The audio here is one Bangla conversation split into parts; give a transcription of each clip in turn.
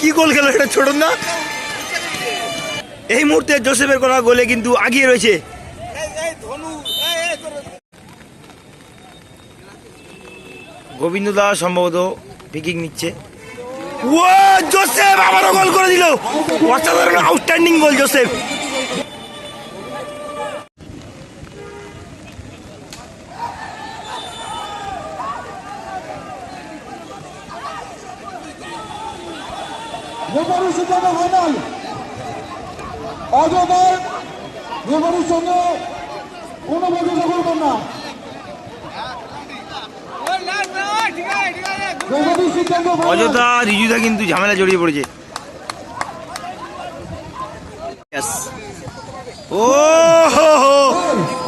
কি গোল খেলো এটা ছোট না? এই মুহূর্তে জোসেফের করা গোলে কিন্তু আগিয়ে রয়েছে। গোবিন্দ দাস সম্ভবত পিকিং নিচ্ছে। ও, জোসেফ আবারও গোল করে দিল। অসাধারণ আউটস্ট্যান্ডিং গোল জোসেফ। সিদ্ধান্ত সঙ্গে কোনো করবেন না। অযথা রিজুদা কিন্তু ঝামেলা জড়িয়ে পড়েছে। ও।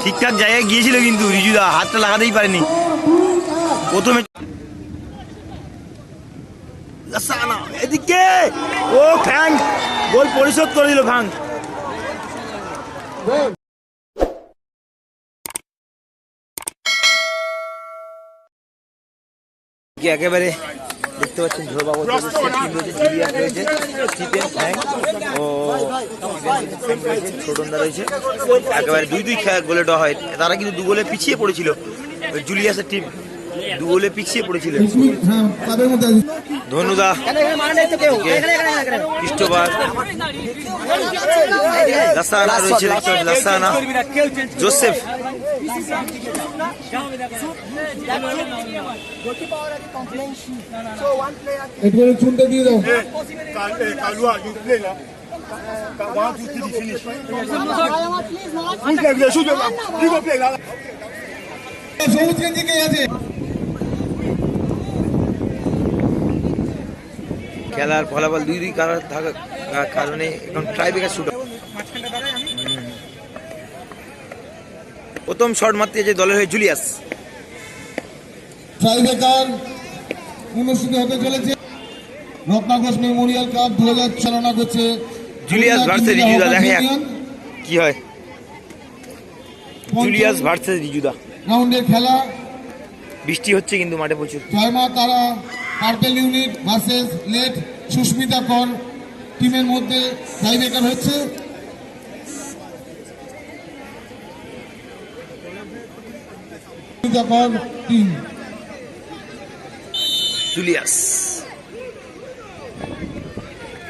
ঠিকঠাক জায়গায় গিয়েছিল কিন্তু রিজুদা হাতটা লাগাতেই পারেনি। প্রথমে এদিকে। ও ফ্যাং গোল পরিশোধ করে দিল ফ্যাং একেবারে দেখতে পাচ্ছেন ধ্রুবাবত রয়েছে। ও রয়েছে। একেবারে দুই দুই গোলে ড্র হয়। তারা কিন্তু দু গোলে পিছিয়ে পড়েছিল। জুলিয়াসের টিম গোলে পিছিয়ে পড়েছিল তাদের ধনুদা খ্রিস্টবার লাসানা রয়েছে লাসানা জোসেফ। চুনটা দিয়ে দাও Kalua, you play now. One, খেলার ফলাফল দুই দুই কারণ থাকার কারণে এখন ট্রাইবেকার শুট প্রথম শট মারতে যে দলের হয়ে জুলিয়াস। ট্রাইবেকার অনুষ্ঠিত হতে চলেছে। রত্নাঘোষ মেমোরিয়াল কাপ দু হাজার চালনা করছে জুলিয়াস ভার্সেস রিজুদা দেখা কি হয়। জুলিয়াস ভার্সেস রিজুদা। রাউন্ডের খেলা। বৃষ্টি হচ্ছে কিন্তু মাঠে প্রচুর। জয়মা Tara purple unit versus late Susmita Kar টিমের মধ্যে টাইব্রেকার হচ্ছে। সুস্মিতা কর টিম। জুলিয়াস।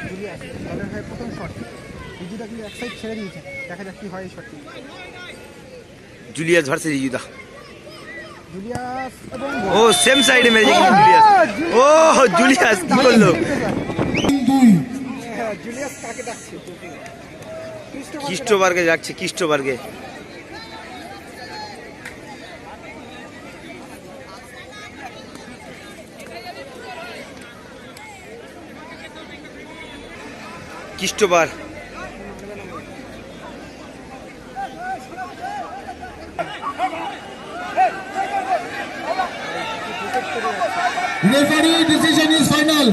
জুলিয়াস হয়ে প্রথম শট রিজুদা কিন্তু এক সাইড ছেড়ে দিয়েছে দেখা যাক কি হয় এই শটটি জুলিয়াস। ভার্সেস রিজুদা জুলিয়াস ও সেম সাইডে কিন্তু জুলিয়াস ও জুলিয়াস কি করল তিন দুই ডাকছে? যাচ্ছে খ্রিস্টবার্গে। খ্রিস্টবার। Referee decision is final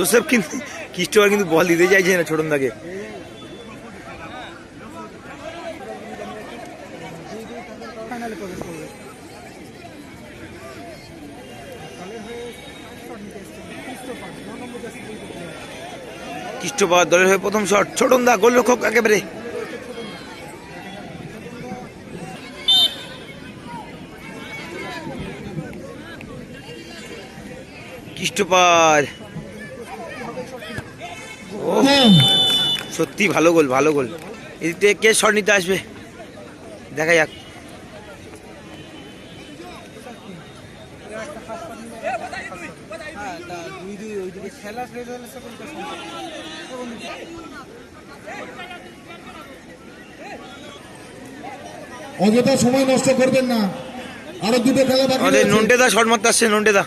Joseph কিন্তু খ্রিস্টবার কিন্তু বল দিতে চাইছে না ছোটন দাকে ফাইনালে দলের হয়ে প্রথম শট। ছোটন দা গোলরক্ষক একেবারে। খ্রিস্টপার ও সত্যি ভালো গোল ভালো গোল। এদিকে কে শট নিতে আসবে? দেখা যাক। অযথা সময় নষ্ট করবেন না। আরও দুটো খেলা বাকি। নন্টেদা শট মারতে আসছে নন্টেদা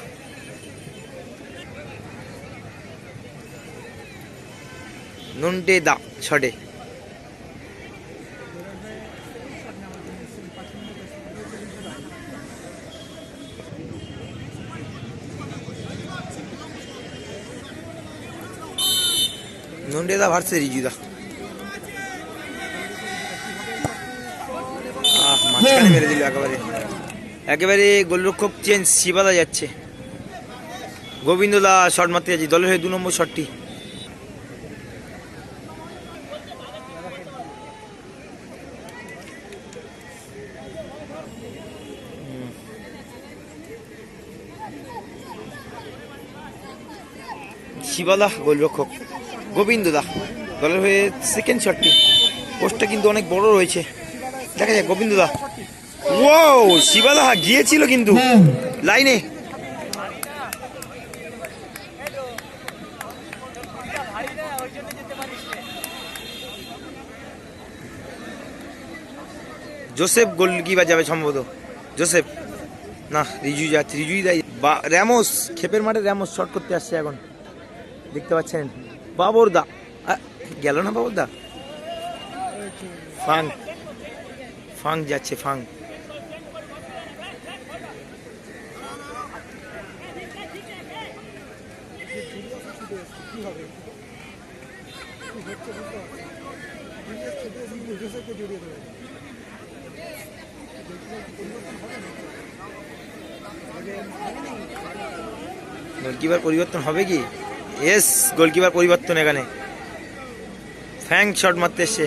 নন্টে দা শটে নন্টে দা ভার্সে রিজুদা মাঝখানে মেরে দিল একেবারে। একেবারে গোলরক্ষক চেঞ্জ, শিবাদা যাচ্ছে। গোবিন্দ দা শট মারতে যাচ্ছে, দলের হয়ে দু নম্বর শটটি শিবাদা গোলরক্ষক গোবিন্দ গোবিন্দদা দলের হয়ে সেকেন্ড শটটি পোস্টটা কিন্তু অনেক বড় রয়েছে। দেখা যায় গোবিন্দ গোবিন্দদা ও শিবাদা গিয়েছিল কিন্তু লাইনে। জোসেফ গোল গোলকিপার যাবে সম্ভবত। জোসেফ। না রিজু যাচ্ছে রিজুই দেয়। বা র্যামোস খেপের মাঠে র্যামোস শট করতে আসছে এখন। দেখতে পাচ্ছেন? বাবর দা গেল না বাবর দা ফাং। ফাং যাচ্ছে, ফাং। পরিবর্তন হবে কি? এস গোলকিপার পরিবর্তন এখানে। ফ্যাং শট মারতে এসছে।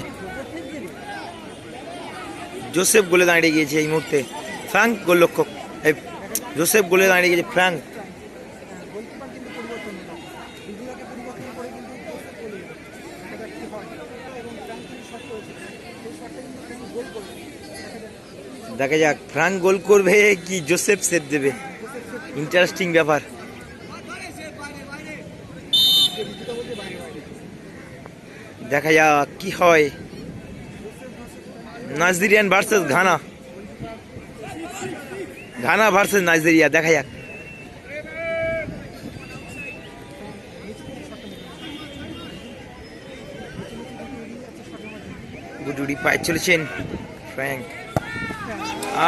জোসেফ গোলে দাঁড়িয়ে গিয়েছে এই মুহূর্তে। ফ্র্যাঙ্ক গোলরক্ষক এই জোসেফ গোলে দাঁড়িয়ে গিয়েছে ফ্র্যাঙ্ক দেখা যাক ফ্রাঙ্ক গোল করবে কি জোসেফ সেভ দেবে। ইন্টারেস্টিং ব্যাপার। দেখা যাক কি হয়। Nigerian versus Ghana. Ghana versus Nigeria, দেখা যাক। গুডুডি পায়ে চলেছেন, ফ্র্যাঙ্ক।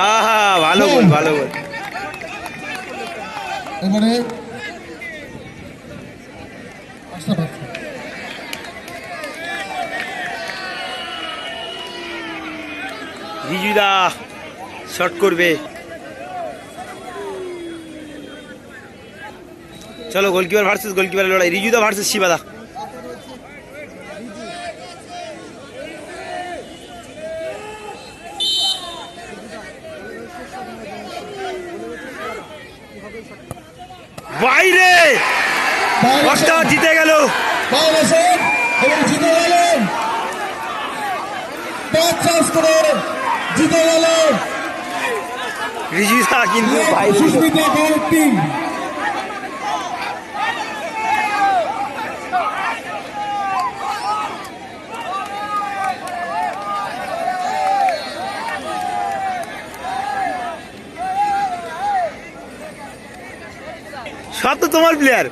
আহা, ভালো গোল ভালো গোল এবারে রিজুদা শট করবে। চলো গোলকিপার ভার্সেস গোলকিপারের লড়াই। রিজুদা ভার্সেস শিবাদা। বাইরে! বস্তা জিতে গেল। এবং জিতে গেলেন। পাঁচ চান্স করে জিতে গেল। কিন্তু সুস্মিতা টিম সব তো তোমার প্লেয়ার